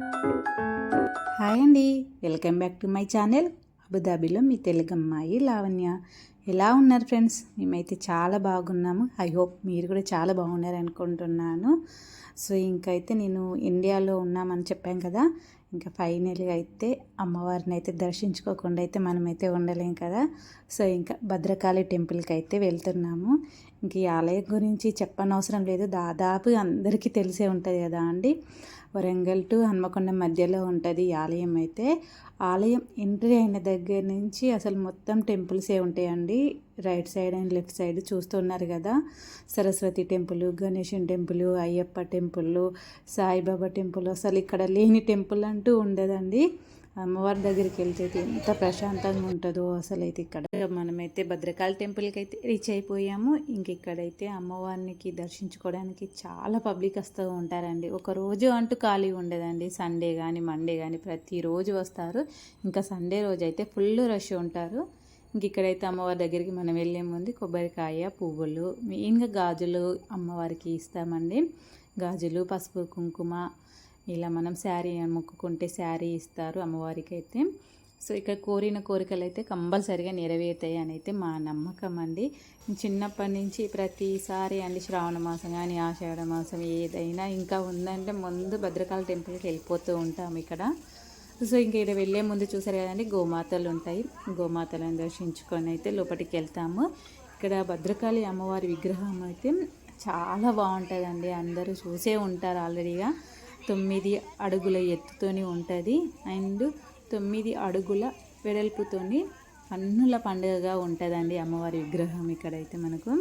Hi అండి. Welcome back to my channel. అబుదాబిలో మీ తెలుగు అమ్మాయి లావణ్య. ఎలా ఉన్నారు ఫ్రెండ్స్? మేమైతే చాలా బాగున్నాము. ఐ హోప్ మీరు కూడా చాలా బాగున్నారు అనుకుంటున్నాను. సో ఇంకైతే నేను ఇండియాలో ఉన్నామని చెప్పాం కదా. ఇంకా ఫైనల్గా అయితే అమ్మవారిని అయితే దర్శించుకోకుండా అయితే మనమైతే ఉండలేం కదా. సో ఇంకా భద్రకాళి టెంపుల్కి అయితే వెళ్తున్నాము. ఇంక ఈ ఆలయం గురించి చెప్పనవసరం లేదు. దాదాపు అందరికీ తెలిసే ఉంటుంది కదా అండి. వరంగల్ టు హన్మకొండ మధ్యలో ఉంటుంది ఈ ఆలయం అయితే. ఆలయం ఎంట్రీ అయిన దగ్గర నుంచి అసలు మొత్తం టెంపుల్సే ఉంటాయండి? Right side and left side చూస్తున్నారు కదా. Saraswati temple Ganeshan temple Ayyappa temple Saibaba temple. అసలు ఇక్కడ లేని టెంపుల్ అంటూ ఉండదండి. అమ్మవారి దగ్గరికి వెళ్తే ఎంత ప్రశాంతంగా ఉంటుందో అసలు అయితే ఇక్కడ మనమైతే భద్రకాళి టెంపుల్కి అయితే రీచ్ అయిపోయాము. ఇంక ఇక్కడైతే అమ్మవారికి దర్శించుకోవడానికి చాలా పబ్లిక్ వస్తూ ఉంటారండి. ఒక రోజు అంటూ ఖాళీ ఉండదండి. సండే కానీ మండే కానీ ప్రతిరోజు వస్తారు. ఇంకా సండే రోజు అయితే ఫుల్ రష్ ఉంటారు. ఇంక ఇక్కడైతే అమ్మవారి దగ్గరికి మనం వెళ్ళే ముందు కొబ్బరికాయ పువ్వులు మెయిన్గా గాజులు అమ్మవారికి ఇస్తామండి. గాజులు పసుపు కుంకుమ ఇలా మనం శారీ మొక్కుకుంటే శారీ ఇస్తారు అమ్మవారికి అయితే సో ఇక్కడ కోరిన కోరికలు అయితే కంపల్సరిగా నెరవేరుతాయి అని అయితే మా నమ్మకం అండి. చిన్నప్పటి నుంచి ప్రతిసారి అండి శ్రావణ మాసం కానీ ఆషాఢ మాసం ఏదైనా ఇంకా ఉందంటే ముందు భద్రకాళి టెంపుల్కి వెళ్ళిపోతూ ఉంటాం ఇక్కడ. సో ఇంక ఇక్కడ వెళ్ళే ముందు చూసారు కదండి గోమాతలు ఉంటాయి. గోమాతలను దర్శించుకొని అయితే లోపలికి వెళ్తాము. ఇక్కడ భద్రకాళి అమ్మవారి విగ్రహం అయితే చాలా బాగుంటుందండి. అందరూ చూసే ఉంటారు ఆల్రెడీగా. తొమ్మిది అడుగుల ఎత్తుతోని ఉంటుంది. అండ్ తొమ్మిది అడుగుల వెడల్పుతోని కన్నుల పండుగగా ఉంటుందండి అమ్మవారి విగ్రహం ఇక్కడైతే మనకు.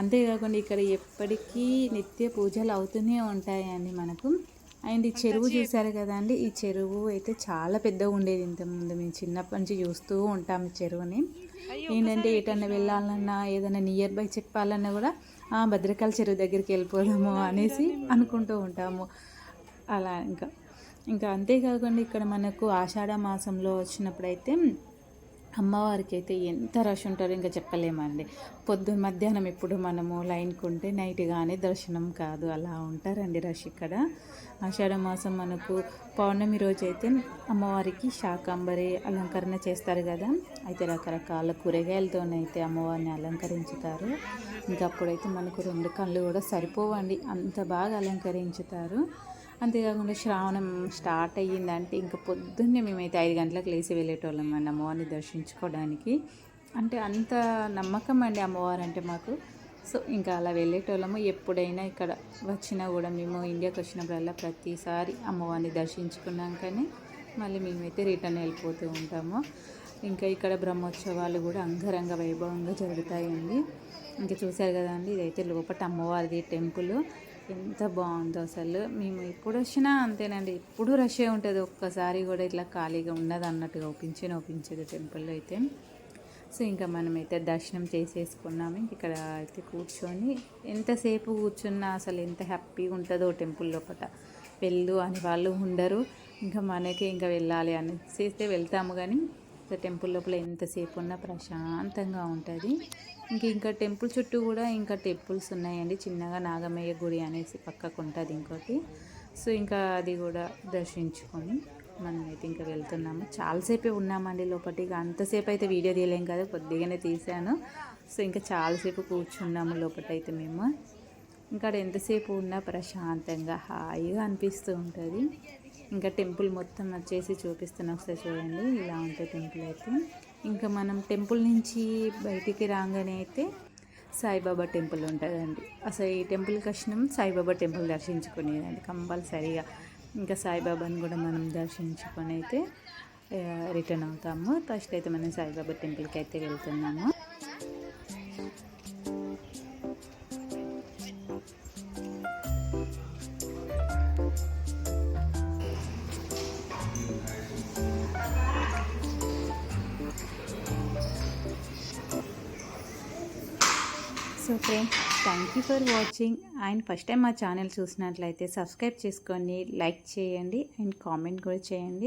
అంతేకాకుండా ఇక్కడ ఎప్పటికీ నిత్య పూజలు అవుతూనే ఉంటాయండి మనకు. అండ్ ఈ చెరువు చూసారు కదండి ఈ చెరువు అయితే చాలా పెద్దగా ఉండేది ఇంతకుముందు. మేము చిన్నప్పటి నుంచి చూస్తూ ఉంటాం ఈ చెరువుని. ఏంటంటే ఎటన్నా వెళ్ళాలన్నా ఏదైనా నియర్ బై చెప్పాలన్నా కూడా భద్రకాళి చెరువు దగ్గరికి వెళ్ళిపోదాము అనేసి అనుకుంటూ ఉంటాము. అలా ఇంకా. ఇంకా అంతేకాకుండా ఇక్కడ మనకు ఆషాఢ మాసంలో వచ్చినప్పుడైతే అమ్మవారికి అయితే ఎంత రష్ ఉంటారో ఇంకా చెప్పలేమండి. పొద్దున్న మధ్యాహ్నం ఎప్పుడు మనము లైన్కి ఉంటే నైట్ కానీ దర్శనం కాదు. అలా ఉంటారండి రష్ ఇక్కడ. ఆషాఢ మాసం మనకు పౌర్ణమి రోజు అయితే అమ్మవారికి శాకాంబరి అలంకరణ చేస్తారు కదా. అయితే రకరకాల కూరగాయలతోనైతే అమ్మవారిని అలంకరించుతారు. ఇంకా అప్పుడైతే మనకు రెండు కళ్ళు కూడా సరిపోవండి. అంత బాగా అలంకరించుతారు. అంతేకాకుండా శ్రావణం స్టార్ట్ అయ్యిందంటే ఇంకా పొద్దున్నే మేమైతే ఐదు గంటలకు లేచి వెళ్ళేటోళ్ళం అండి అమ్మవారిని దర్శించుకోవడానికి. అంటే అంత నమ్మకం అండి అమ్మవారు అంటే మాకు. సో ఇంకా అలా వెళ్ళేటోళ్ళము. ఎప్పుడైనా ఇక్కడ వచ్చినా కూడా మేము ఇండియాకి వచ్చినప్పుడల్లా ప్రతిసారి అమ్మవారిని దర్శించుకున్నాకనే మళ్ళీ మేమైతే రిటర్న్ వెళ్ళిపోతూ ఉంటాము. ఇంకా ఇక్కడ బ్రహ్మోత్సవాలు కూడా అంగరంగ వైభవంగా జరుగుతాయండి. ఇంకా చూశారు కదండి ఇదైతే లోపల అమ్మవారిది టెంపుల్. ఎంత బాగుందో అసలు. మేము ఎప్పుడు వచ్చినా అంతేనండి. ఎప్పుడు రష్ ఉంటుంది. ఒక్కసారి కూడా ఇట్లా ఖాళీగా ఉన్నది అన్నట్టుగా ఒప్పించి నొప్పించదు టెంపుల్లో అయితే. సో ఇంకా మనమైతే దర్శనం చేసేసుకున్నాము. ఇక్కడ అయితే కూర్చొని ఎంతసేపు కూర్చున్నా అసలు ఎంత హ్యాపీగా ఉంటుందో టెంపుల్ లోపల వెళ్ళు అని వాళ్ళు ఉండరు. ఇంకా మనకి ఇంకా వెళ్ళాలి అని చేస్తే వెళ్తాము కానీ టెంపుల్ లోపల ఎంతసేపు ఉన్నా ప్రశాంతంగా ఉంటుంది. ఇంక ఇంకా టెంపుల్ చుట్టూ కూడా ఇంకా టెంపుల్స్ ఉన్నాయండి. చిన్నగా నాగమయ్య గుడి అనేసి పక్కకు ఉంటుంది ఇంకోటి. సో ఇంకా అది కూడా దర్శించుకొని మనమైతే ఇంకా వెళ్తున్నాము. చాలాసేపే ఉన్నామండి లోపలికి. అంతసేపు అయితే వీడియో తీయలేం కదా కొద్దిగానే తీసాను సో ఇంకా చాలాసేపు కూర్చున్నాము లోపలైతే మేము. ఇంకా ఎంతసేపు ఉన్నా ప్రశాంతంగా హాయిగా అనిపిస్తూ ఉంటుంది. ఇంకా టెంపుల్ మొత్తం వచ్చేసి చూపిస్తున్నా ఒకసారి చూడండి ఇలా ఉంటుంది టెంపుల్ అయితే. ఇంకా మనం టెంపుల్ నుంచి బయటికి రాగానే అయితే సాయిబాబా టెంపుల్ ఉంటుందండి. అసలు ఈ టెంపుల్కి వచ్చినాం సాయిబాబా టెంపుల్ దర్శించుకునేదండి కంపల్సరీగా. ఇంకా సాయిబాబాని కూడా మనం దర్శించుకొని అయితే రిటర్న్ అవుతాము. ఫస్ట్ అయితే మనం సాయిబాబా టెంపుల్కి అయితే వెళ్తున్నాము. So friends thank you for watching and first time మా ఛానల్ చూసినట్లయితే సబ్స్క్రైబ్ చేసుకోండి లైక్ చేయండి అండ్ కామెంట్ కూడా చేయండి.